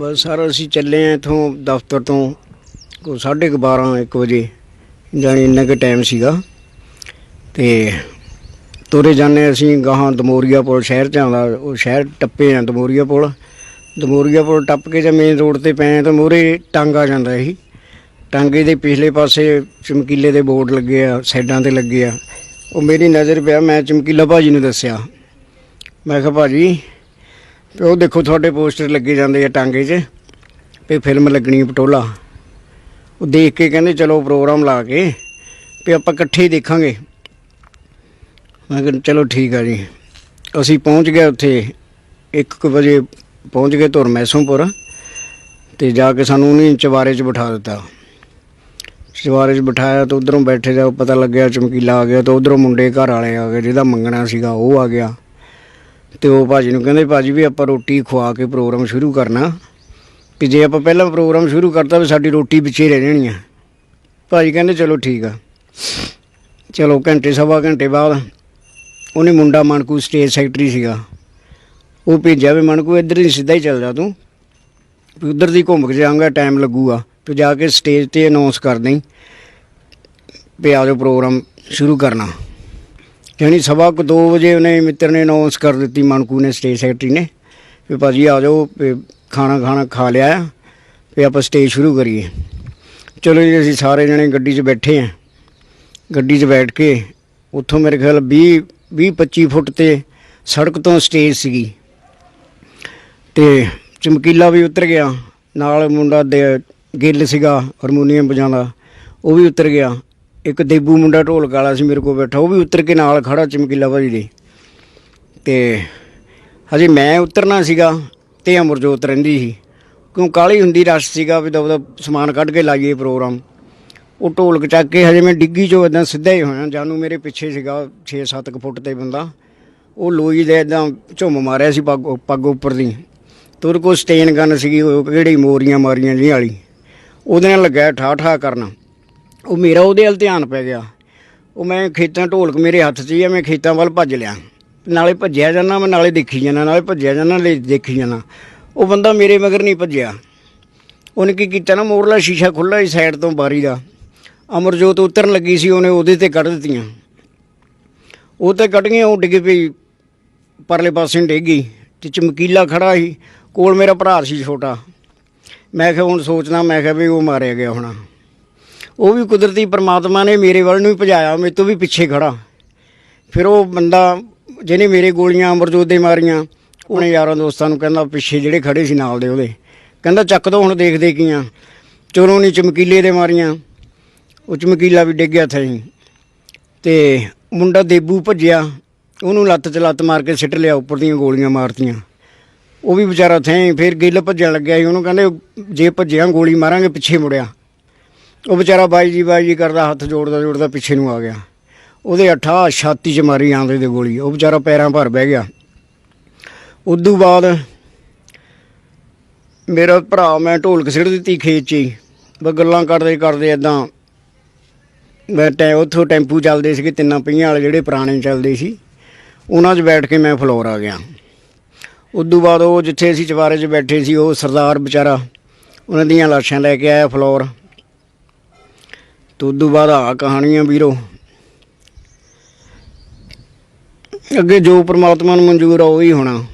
ਬਸ sir, ਅਸੀਂ ਚੱਲੇ ਆ ਇਥੋਂ ਦਫ਼ਤਰ ਤੋਂ, ਕੋ 12:30 1 ਵਜੇ, ਜਾਣੀ ਇੰਨਾ ਕੁ ਟਾਈਮ ਸੀਗਾ। ਤੇ ਤੁਰੇ ਜਾਂਦੇ ਅਸੀਂ ਗਾਹਾਂ ਦਮੋਰੀਆ ਪੁਲ ਸ਼ਹਿਰ ਚ ਆਉਂਦਾ, ਉਹ ਸ਼ਹਿਰ ਟੱਪੇ ਆ ਦਮੋਰੀਆ ਪੁਲ ਦਮੋਰੀਆ ਪੁਲ ਟੱਪ ਕੇ ਜੇ ਮੇਨ ਰੋਡ ਤੇ ਪਏ ਆ ਤਾਂ ਮੋਰੇ ਟਾਂਗਾ ਆ ਜਾਂਦਾ ਸੀ। ਟਾਂਗੇ ਦੇ ਪਿਛਲੇ ਪਾਸੇ ਚਮਕੀਲੇ ਦੇ ਬੋਰਡ ਲੱਗੇ ਆ, ਸਾਈਡਾਂ ਤੇ ਲੱਗੇ ਆ। ਉਹ ਮੇਰੀ ਨਜ਼ਰ ਪਿਆ, ਮੈਂ ਚਮਕੀਲਾ ਭਾਜੀ ਨੂੰ ਦੱਸਿਆ। ਮੈਂ ਕਿਹਾ, ਭਾਜੀ ਵੀ ਉਹ ਦੇਖੋ ਤੁਹਾਡੇ ਪੋਸਟਰ ਲੱਗੇ ਜਾਂਦੇ ਆ ਟਾਂਗੇ 'ਚ, ਵੀ ਫਿਲਮ ਲੱਗਣੀ ਪਟੋਲਾ। ਉਹ ਦੇਖ ਕੇ ਕਹਿੰਦੇ ਚਲੋ ਪ੍ਰੋਗਰਾਮ ਲਾ ਕੇ, ਵੀ ਆਪਾਂ ਇਕੱਠੇ ਹੀ ਦੇਖਾਂਗੇ। ਮੈਂ ਕਿਹਾ ਚਲੋ ਠੀਕ ਆ ਜੀ। ਅਸੀਂ ਪਹੁੰਚ ਗਏ ਉੱਥੇ 1 ਵਜੇ ਪਹੁੰਚ ਗਏ ਧੁਰ ਮੈਸੋਂਪੁਰ ਤੇ ਜਾ ਕੇ ਸਾਨੂੰ ਉਹਨੇ ਚਵਾਰੇ 'ਚ ਬਿਠਾ ਦਿੱਤਾ। ਚਵਾਰੇ 'ਚ ਬਿਠਾਇਆ ਤਾਂ ਉਧਰੋਂ ਬੈਠੇ ਜਾ ਪਤਾ ਲੱਗਿਆ ਚਮਕੀਲਾ ਆ ਗਿਆ ਤਾਂ ਉਧਰੋਂ ਮੁੰਡੇ ਘਰ ਵਾਲੇ ਆ ਗਏ, ਜਿਹਦਾ ਮੰਗਣਾ ਸੀਗਾ ਉਹ ਆ ਗਿਆ। ਤੇ ਉਹ ਭਾਜੀ ਨੂੰ ਕਹਿੰਦੇ, ਭਾਜੀ ਵੀ ਆਪਾਂ ਰੋਟੀ ਖਵਾ ਕੇ ਪ੍ਰੋਗਰਾਮ ਸ਼ੁਰੂ ਕਰਨਾ। ਕਿ ਜੇ ਆਪਾਂ ਪਹਿਲਾਂ ਪ੍ਰੋਗਰਾਮ ਸ਼ੁਰੂ ਕਰਤਾ ਵੀ ਸਾਡੀ ਰੋਟੀ ਵਿੱਚੇ ਰਹਿ ਜਾਣੀ ਆ। ਭਾਜੀ ਕਹਿੰਦੇ, ਚਲੋ ਠੀਕ ਆ। ਚਲੋ ਘੰਟੇ, ਸਵਾ ਘੰਟੇ ਬਾਅਦ ਉਹਨੇ ਮੁੰਡਾ ਮਣਕੂ ਸਟੇਜ ਸੈਕਟਰੀ ਸੀਗਾ। ਉਹ ਭੇਜਿਆ ਵੀ, ਮਣਕੂ, ਇੱਧਰ ਹੀ ਸਿੱਧਾ ਹੀ ਚੱਲ ਜਾ ਤੂੰ। ਵੀ ਉੱਧਰ ਦੀ ਘੁੰਮ ਕੇ ਜਾਊਂਗਾ ਟਾਈਮ ਲੱਗੂਗਾ। ਤੂੰ ਜਾ ਕੇ ਸਟੇਜ ਤੇ ਅਨਾਉਂਸ ਕਰ ਦੇਈਂ ਵੀ ਆ ਜਾਓ ਪ੍ਰੋਗਰਾਮ ਸ਼ੁਰੂ ਕਰਨਾ। ਯਾਨੀ ਸਵਾ ਕੁ 2 ਵਜੇ ਉਹਨੇ ਮਿੱਤਰ ਨੇ ਅਨਾਉਂਸ ਕਰ ਦਿੱਤੀ, ਮਨਕੂ ਨੇ ਸਟੇਜ ਸੈਕਟਰੀ ਨੇ, ਵੀ ਭਾਜੀ ਆ ਜਾਓ, ਵੀ ਖਾਣਾ ਖਾਣਾ ਖਾ ਲਿਆ ਵੀ ਆਪਾਂ ਸਟੇਜ ਸ਼ੁਰੂ ਕਰੀਏ। ਚਲੋ ਜੀ, ਅਸੀਂ ਸਾਰੇ ਜਣੇ ਗੱਡੀ 'ਚ ਬੈਠੇ ਆ। ਗੱਡੀ 'ਚ ਬੈਠ ਕੇ ਉੱਥੋਂ ਮੇਰੇ ਖਿਆਲ 20 20 25 ਫੁੱਟ ਤੇ ਸੜਕ ਤੋਂ ਸਟੇਜ ਸੀਗੀ। ਤੇ ਚਮਕੀਲਾ ਵੀ ਉਤਰ ਗਿਆ। ਨਾਲ ਮੁੰਡਾ ਦੇ ਗਿੱਲ ਸੀਗਾ ਹਾਰਮੋਨੀਅਮ ਵਜਾਉਂਦਾ, ਉਹ ਵੀ ਉਤਰ ਗਿਆ। ਇੱਕ ਦੇਬੂ ਮੁੰਡਾ ਢੋਲਕ ਵਾਲਾ ਸੀ ਮੇਰੇ ਕੋਲ ਬੈਠਾ, ਉਹ ਵੀ ਉਤਰ ਕੇ ਨਾਲ ਖੜਾ ਚਮਕੀਲਾ ਭਾਜੀ ਦੇ। ਤੇ ਹਜੇ ਮੈਂ ਉਤਰਨਾ ਸੀਗਾ ਤੇ ਅਮਰਜੋਤ ਰਹਿੰਦੀ ਸੀ। ਕਿਉਂ ਕਾਲੀ ਹੁੰਦੀ ਰਸ਼ ਸੀਗਾ ਵੀ ਦਬ ਸਮਾਨ ਕੱਢ ਕੇ ਲਾਈਏ ਪ੍ਰੋਗਰਾਮ। ਉਹ ਢੋਲਕ ਚੱਕ ਕੇ ਹਜੇ ਮੈਂ ਡਿੱਗੀ ਚੋਂ ਇਦਾਂ ਸਿੱਧਾ ਹੀ ਹੋਇਆ, ਜਾਨੂ ਮੇਰੇ ਪਿੱਛੇ ਸੀਗਾ 6-7 ਫੁੱਟ ਤੇ ਬੰਦਾ। ਉਹ ਲੋਈ ਦੇ ਇਦਾਂ ਝੁੰਮ ਮਾਰਿਆ ਸੀ ਪੱਗ ਪੱਗ ਉੱਪਰ ਦੀ। ਤੇ ਉਹਦੇ ਕੋਲ ਸਟੇਨ ਗਨ ਸੀਗੀ, ਉਹ ਕਿਹੜੀ ਮੋਰੀਆਂ ਮਾਰੀਆਂ ਜੀ ਵਾਲੀ। ਉਹਦੇ ਨਾਲ ਲੱਗਾ ਠਾ ਠਾ ਕਰਨਾ। ਉਹ ਮੇਰਾ ਉਹਦੇ ਵੱਲ ਧਿਆਨ ਪੈ ਗਿਆ। ਉਹ ਮੈਂ ਖੇਤਾਂ ਢੋਲਕ ਮੇਰੇ ਹੱਥ 'ਚ ਹੀ ਆ, ਮੈਂ ਖੇਤਾਂ ਵੱਲ ਭੱਜ ਲਿਆ। ਨਾਲੇ ਭੱਜਿਆ ਜਾਂਦਾ ਮੈਂ, ਨਾਲੇ ਦੇਖੀ ਜਾਂਦਾ, ਨਾਲੇ ਭੱਜਿਆ ਜਾਂਦਾ, ਨਾਲੇ ਦੇਖੀ ਜਾਂਦਾ। ਉਹ ਬੰਦਾ ਮੇਰੇ ਮਗਰ ਨਹੀਂ ਭੱਜਿਆ। ਉਹਨੇ ਕੀ ਕੀਤਾ ਨਾ, ਮੋਰਲਾ ਸ਼ੀਸ਼ਾ ਖੁੱਲਾ ਸੀ ਸਾਈਡ ਤੋਂ ਬਾਰੀ ਦਾ। ਅਮਰਜੋਤ ਉਤਰਨ ਲੱਗੀ ਸੀ, ਉਹਨੇ ਉਹਦੇ ਤੇ ਕੱਢ ਦਿੱਤੀਆਂ। ਉਹ ਤੇ ਕੱਢ ਗਈਆਂ, ਉਹ ਡਿੱਗ ਪਈ। ਪਰਲੇ ਪਾਸੇ ਨੂੰ ਡਿੱਗ ਗਈ ਤੇ ਚਮਕੀਲਾ ਖੜਾ ਸੀ। ਕੋਲ ਮੇਰਾ ਭਰਾ ਸੀ ਛੋਟਾ। ਮੈਂ ਕਿਹਾ ਹੁਣ ਸੋਚਣਾ ਮੈਂ ਕਿਹਾ ਵੀ ਉਹ ਮਾਰਿਆ ਗਿਆ ਹੋਣਾ। ਉਹ ਵੀ ਕੁਦਰਤੀ ਪ੍ਰਮਾਤਮਾ ਨੇ ਮੇਰੇ ਵੱਲ ਨੂੰ ਹੀ ਭਜਾਇਆ, ਮੇਰੇ ਤੋਂ ਵੀ ਪਿੱਛੇ ਖੜਾ। ਫਿਰ ਉਹ ਬੰਦਾ ਜਿਹਨੇ ਮੇਰੇ ਗੋਲੀਆਂ, ਅਮਰਜੋਤ ਦੇ ਮਾਰੀਆਂ, ਉਹਨੇ ਯਾਰਾਂ ਦੋਸਤਾਂ ਨੂੰ ਕਹਿੰਦਾ, ਪਿੱਛੇ ਜਿਹੜੇ ਖੜੇ ਸੀ ਨਾਲ ਦੇ ਉਹਦੇ। ਕਹਿੰਦਾ, ਚੱਕ ਦੋ ਹੁਣ, ਦੇਖਦੇ ਕੀ ਆ। ਚੋਰੋਂ ਨੇ ਚਮਕੀਲੇ ਦੇ ਮਾਰੀਆਂ। ਉਹ ਚਮਕੀਲਾ ਵੀ ਡਿੱਗ ਗਿਆ ਥਈ ਤੇ ਮੁੰਡਾ ਦੇਬੂ ਭੱਜਿਆ। ਉਹਨੂੰ ਲੱਤ 'ਚ ਲੱਤ ਮਾਰ ਕੇ ਸਿੱਟ ਲਿਆ, ਉੱਪਰ ਦੀਆਂ ਗੋਲੀਆਂ ਮਾਰਤੀਆਂ। ਉਹ ਵੀ ਵਿਚਾਰਾ ਥੈਂ ਫਿਰ ਗਿੱਲ ਭੱਜਣ ਲੱਗਿਆ ਸੀ। ਉਹਨੂੰ ਕਹਿੰਦੇ, ਜੇ ਭੱਜਿਆ, ਗੋਲੀ ਮਾਰਾਂਗੇ, ਪਿੱਛੇ ਮੁੜਿਆ। ਉਹ ਵਿਚਾਰਾ ਬਾਈ ਜੀ ਬਾਈ ਜੀ ਕਰਦਾ, ਹੱਥ ਜੋੜਦਾ ਜੋੜਦਾ ਪਿੱਛੇ ਨੂੰ ਆ ਗਿਆ। ਉਹਦੇ ਅੱਠਾ ਛਾਤੀ 'ਚ ਮਾਰੀ ਆਂਦੇ ਦੇ ਗੋਲੀ। ਉਹ ਵਿਚਾਰਾ ਪੈਰਾਂ ਭਰ ਬਹਿ ਗਿਆ। ਉਦੋਂ ਬਾਅਦ ਮੇਰਾ ਭਰਾ ਮੈਂ ਢੋਲਕ ਸਿੱਟ ਦਿੱਤੀ ਖੇਤ 'ਚ ਹੀ। ਬਸ ਗੱਲਾਂ ਕਰਦੇ ਕਰਦੇ ਇਦਾਂ ਮੈਂ ਟੈ, ਉੱਥੋਂ ਟੈਂਪੂ ਚੱਲਦੇ ਸੀਗੇ, ਤਿੰਨਾਂ ਪਹੀਆਂ ਵਾਲੇ ਜਿਹੜੇ ਪੁਰਾਣੇ ਚੱਲਦੇ ਸੀ। ਉਹਨਾਂ 'ਚ ਬੈਠ ਕੇ ਮੈਂ ਫਲੋਰ ਆ ਗਿਆ। ਉਦੋਂ ਬਾਅਦ ਉਹ ਜਿੱਥੇ ਅਸੀਂ ਚਵਾਰੇ 'ਚ ਬੈਠੇ ਸੀ, ਉਹ ਸਰਦਾਰ ਵਿਚਾਰਾ, ਉਹਨਾਂ ਦੀਆਂ ਲਾਸ਼ਾਂ ਲੈ ਕੇ ਆਇਆ ਫਲੋਰ। ਤੇ ਉਦੋਂ ਬਾਅਦ ਆ ਕਹਾਣੀਆਂ ਵੀਰੋ। ਅੱਗੇ ਜੋ ਪ੍ਰਮਾਤਮਾ ਨੂੰ ਮਨਜ਼ੂਰ ਆ ਉਹ ਹੀ ਹੋਣਾ।